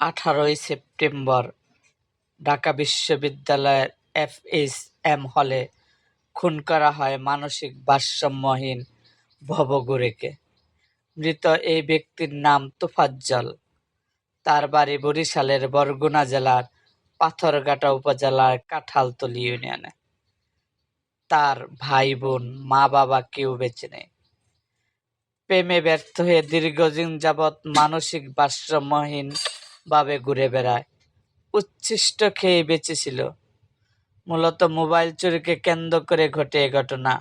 আঠারোই সেপ্টেম্বর ঢাকা বিশ্ববিদ্যালয়ের এফএসএম হলে খুন করা হয় মানসিক ভারসাম্যহীন ভবঘুরেকে। মৃত এই ব্যক্তির নাম তোফাজ্জল। তার বাড়ি বরিশালের বরগুনা জেলার পাথরঘাটা উপজেলার কাঁঠালতলী ইউনিয়নে। তার ভাই বোন মা বাবা কেউ বেঁচে নেই। প্রেমে ব্যর্থ হয়ে দীর্ঘদিন যাবৎ মানসিক ভারসাম্যহীন ভাবে ঘুরে বেড়ায়। উচ্ছিষ্ট খেয়ে বেঁচেছিল মূলত মোবাইল চুরিকে কেন্দ্র করে ঘটে এ ঘটনা।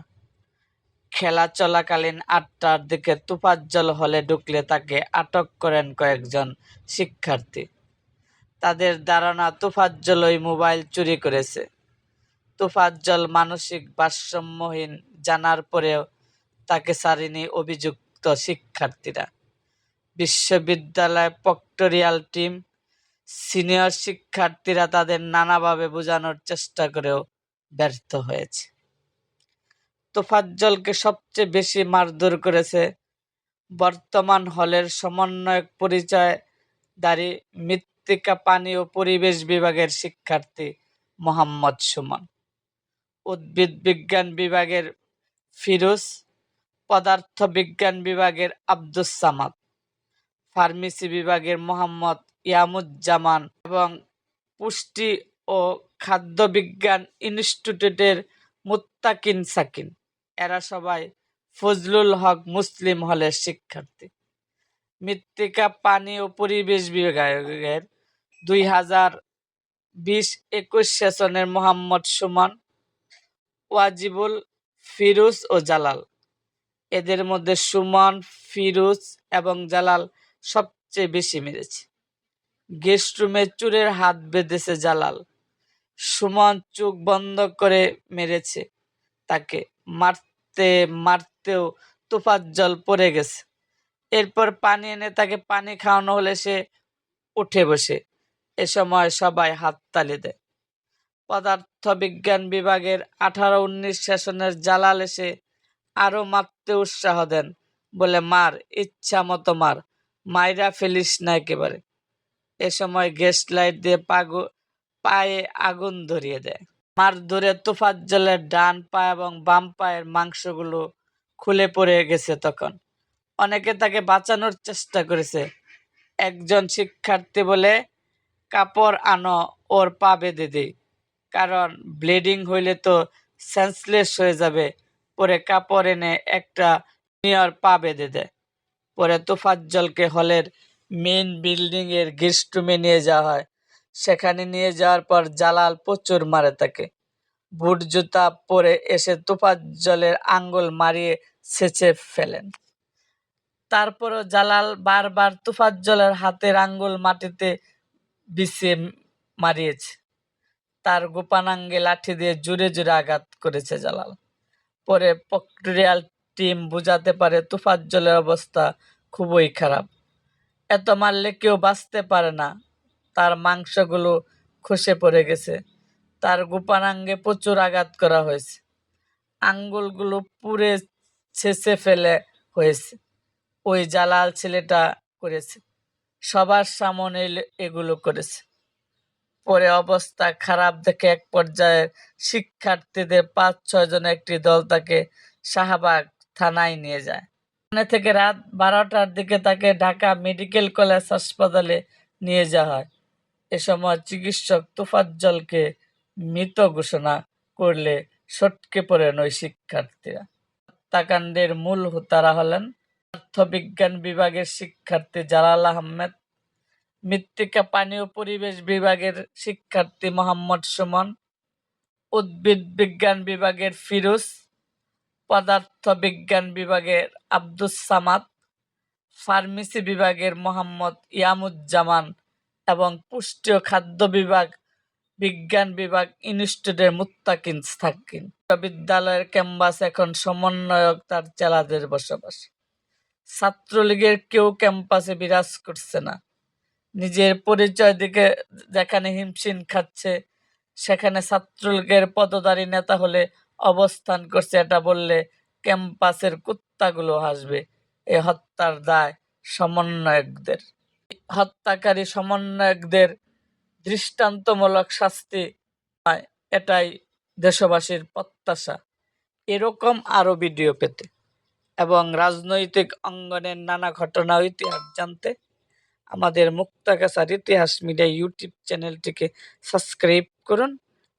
খেলা চলাকালীন আটটার দিকে তুফাজ্জল হলে ঢুকলে তাকে আটক করেন কয়েকজন শিক্ষার্থী। তাদের ধারণা তুফাজ্জল ওই মোবাইল চুরি করেছে। তুফাজ্জল মানসিক ভারসাম্যহীন জানার পরেও তাকে ছাড়েনি অভিযুক্ত শিক্ষার্থীরা। বিশ্ববিদ্যালয় প্রক্টোরিয়াল টিম সিনিয়র শিক্ষার্থীরা তাদের নানাভাবে বোঝানোর চেষ্টা করেও ব্যর্থ হয়েছে। তোফাজ্জলকে সবচেয়ে বেশি মারধর করেছে বর্তমান হলের সমন্বয়ক পরিচয় পরিচয়ধারী মৃত্তিকা পানি ও পরিবেশ বিভাগের শিক্ষার্থী মোহাম্মদ সুমন। উদ্ভিদ বিজ্ঞান বিভাগের ফিরোজ, পদার্থ বিজ্ঞান বিভাগের আব্দুস সামাদ। ফার্মেসি বিভাগের মোহাম্মদ ইয়ামুজ্জামান এবং পুষ্টি ও খাদ্য বিজ্ঞান ইনস্টিটিউটের মুত্তাকিন সাকিন। এরা সবাই ফজলুল হক মুসলিম হলের শিক্ষার্থী। মৃত্তিকা পানি ও পরিবেশ বিভাগের দুই হাজার বিশ একুশ সেশনের মোহাম্মদ সুমন, ওয়াজিবুল ফিরুজ ও জালাল। এদের মধ্যে সুমন, ফিরুজ এবং জালাল সবচেয়ে বেশি মেরেছে। গেস্ট রুমে চুরের হাত বেঁধেছে জালাল। সুমন চোখ বন্ধ করে মেরেছে তাকে। মারতে, মারতেও তোফাজ্জল পড়ে গেছে। এরপর পানি এনে তাকে পানি খাওয়ানো হলে সে উঠে বসে। এ সময় সবাই হাততালি দেয়। পদার্থ বিজ্ঞান বিভাগের আঠারো উনিশ সেশনের জালাল এসে আরও মারতে উৎসাহ দেন বলে, মার, ইচ্ছা মতো মার। মাইরা ফেলিস না একেবারে। এ সময় গেস্ট লাইট দিয়ে পাগু, পায়ে আগুন ধরিয়ে দেয়। মার ধরে তুফাত তোফাজ্জলের ডান পা এবং বাম পায়ের মাংসগুলো খুলে পড়ে গেছে তখন। অনেকে তাকে বাঁচানোর চেষ্টা করেছে। একজন শিক্ষার্থী বলে, কাপড় আনো, ওর পা বেঁধে দেই কারণ ব্লিডিং হইলে তো সেন্সলেস হয়ে যাবে। পরে কাপড় এনে একটা নিয়র পা বেঁধে দেয়। পরে তোফাজ্জলকে হলের মেন বিল্ডিং এর গেস্ট রুমে নিয়ে যাওয়া হয়। সেখানে নিয়ে যাওয়ার পর জালাল প্রচুর মারে তাকে। বুট জুতা পরে এসে তোফাজ্জলের আঙ্গুল মারিয়ে সেচে ফেলেন। তারপরও জালাল বারবার তুফাজ্জলের হাতের আঙ্গুল মাটিতে বিছিয়ে মারিয়েছে। তার গোপানাঙ্গে লাঠি দিয়ে জুড়ে জুড়ে আঘাত করেছে জালাল। পরে প্রক্টোরিয়াল টিম বুঝাতে পারে তুফাজ্জলের অবস্থা খুবই খারাপ। এত মারলে কেউ বাঁচতে পারে না। তার মাংসগুলো খসে পড়ে গেছে। তার গোপানাঙ্গে প্রচুর আঘাত করা হয়েছে। আঙ্গুলগুলো পুড়ে ছেঁচে ফেলে হয়েছে। ওই জালাল ছেলেটা করেছে। সবার সামনে এগুলো করেছে। পরে অবস্থা খারাপ দেখে এক পর্যায়ে শিক্ষার্থীদের পাঁচ ছয় জন একটি দল তাকে শাহবাগ থানায় নিয়ে যায়। ওখানে থেকে রাত বারোটার দিকে তাকে ঢাকা মেডিকেল কলেজ হাসপাতালে নিয়ে যাওয়া হয়। এ সময় চিকিৎসক তোফাজ্জলকে মৃত ঘোষণা করলে সটকে পড়েন ওই শিক্ষার্থীরা। হত্যাকাণ্ডের মূল হোতারা হলেন পদার্থবিজ্ঞান বিভাগের শিক্ষার্থী জালাল আহমেদ, মৃত্তিকা পানি ও পরিবেশ বিভাগের শিক্ষার্থী মোহাম্মদ সুমন, উদ্ভিদ বিজ্ঞান বিভাগের ফিরোজ পদার্থ বিজ্ঞান বিভাগের আব্দুস সামাদ, ফার্মেসি বিভাগের মোহাম্মদ ইয়ামুজ্জামান এবং পুষ্টি ও খাদ্য বিভাগ, বিজ্ঞান বিভাগ ইনস্টিটিউটের মুত্তাকিন থাকিন বিদ্যালয়ের ক্যাম্পাস এখন সমন্বয়ক, তার চেলাদের বসবাস। ছাত্রলীগের কেউ ক্যাম্পাসে বিরাজ করছে না। নিজের পরিচয় দিকে যেখানে হিমশিম খাচ্ছে, সেখানে ছাত্রলীগের পদধারী নেতা হলে অবস্থান করছে। এটা বললে ক্যাম্পাসের কুত্তাগুলো হাসবে। এ হত্যার দায় সমন্বয়কদের। হত্যাকারী সমন্বয়কদের দৃষ্টান্তমূলক শাস্তি হয় এটাই দেশবাসীর প্রত্যাশা। এরকম আরও ভিডিও পেতে এবং রাজনৈতিক অঙ্গনের নানা ঘটনা ইতিহাস জানতে আমাদের মুক্তাগাছার ইতিহাস মিডিয়া ইউটিউব চ্যানেলটিকে সাবস্ক্রাইব করুন।